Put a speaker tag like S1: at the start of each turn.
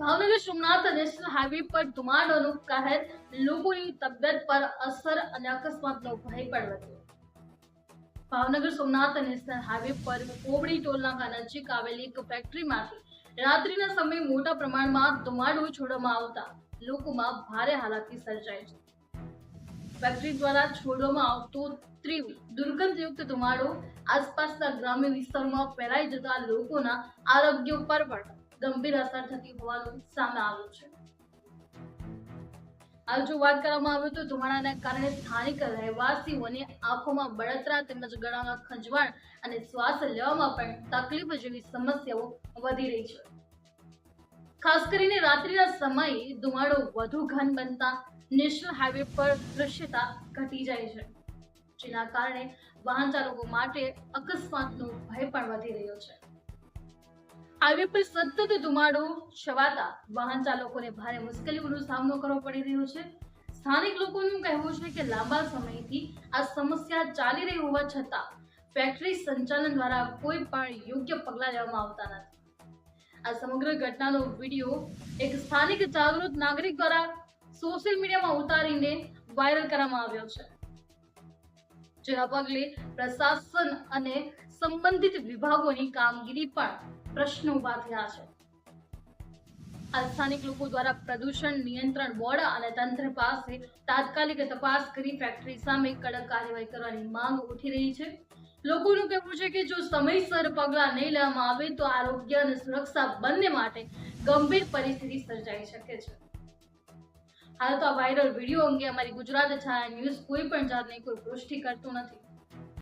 S1: Bhavnagar Somnath national highway પર ધુમાડોનું કહેર, લોકોની તબિયત પર અસર અને અકસ્માતનો ભય પણ વધ્યો ભાવનગર સોમનાથ નેશનલ હાઈવે પર કોબડી ટોલનાકા નજીક આવેલી એક ફેક્ટરીમાંથી રાત્રિના સમયે મોટા પ્રમાણમાં ધુમાડો છોડવામાં આવતા લોકોમાં ભારે હાલાકી સર્જાય છે. ફેક્ટરી દ્વારા છોડવામાં આવતો તીવ્ર દુર્ગંધયુક્ત ધુમાડો આસપાસના ગ્રામ્ય વિસ્તારોમાં ફેલાઈ જતા લોકોના આરોગ્ય પર પણ ગંભીર અસર થતી હોવાનું સામે આવ્યું છે. હાલ જો વાત કરવામાં આવે તો ધુમાડાના કારણે સ્થાનિક રહેવાસીઓની આંખોમાં બળતરા તેમજ ગળામાં ખંજવાળ અને શ્વાસ લેવામાં પણ તકલીફ જેવી સમસ્યાઓ વધી રહી છે. ખાસ કરીને રાત્રિના સમયે ધુમાડો વધુ ઘન બનતા નેશનલ હાઈવે પર દૃશ્યતા ઘટી જાય છે. જેના કારણે વાહન ચાલકો માટે અકસ્માતનો ભય પણ વધી રહ્યો છે. હાઈવે પર સતત ધુમાડો છવાતા વાહન ચાલકોને ભારે મુશ્કેલીઓનો સામનો કરવો પડી રહ્યો છે. સ્થાનિક લોકોનું કહેવું છે કે લાંબા સમયથી આ સમસ્યા ચાલી રહી હોવા છતાં ફેક્ટરી સંચાલન દ્વારા કોઈ પણ યોગ્ય પગલાં લેવામાં આવતા નથી. આ સમગ્ર ઘટનાનો વીડિયો એક સ્થાનિક જાગૃત નાગરિક દ્વારા સોશિયલ મીડિયામાં ઉતારીને વાયરલ કરવામાં આવ્યો છે. જેના પગલે પ્રશાસન અને સંબંધિત વિભાગોની કામગીરી પણ પ્રશ્નો ઊભા થયા છે. આ સ્થાનિક લોકો દ્વારા પ્રદૂષણ નિયંત્રણ બોર્ડ અને તંત્ર પાસે તાત્કાલિક તપાસ કરી ફેક્ટરી સામે કડક કાર્યવાહી કરવાની માંગ ઉઠી રહી છે. લોકોનું કહેવું છે કે જો સમયસર પગલાં નહીં લેવામાં આવે તો આરોગ્ય અને સુરક્ષા બંને માટે ગંભીર પરિસ્થિતિ સર્જાઈ શકે છે. હાલ તો આ વાયરલ વીડિયો અંગે અમારી ગુજરાત છાયા ન્યૂઝ કોઈ પણ જાતની કોઈ પુષ્ટિ કરતું નથી.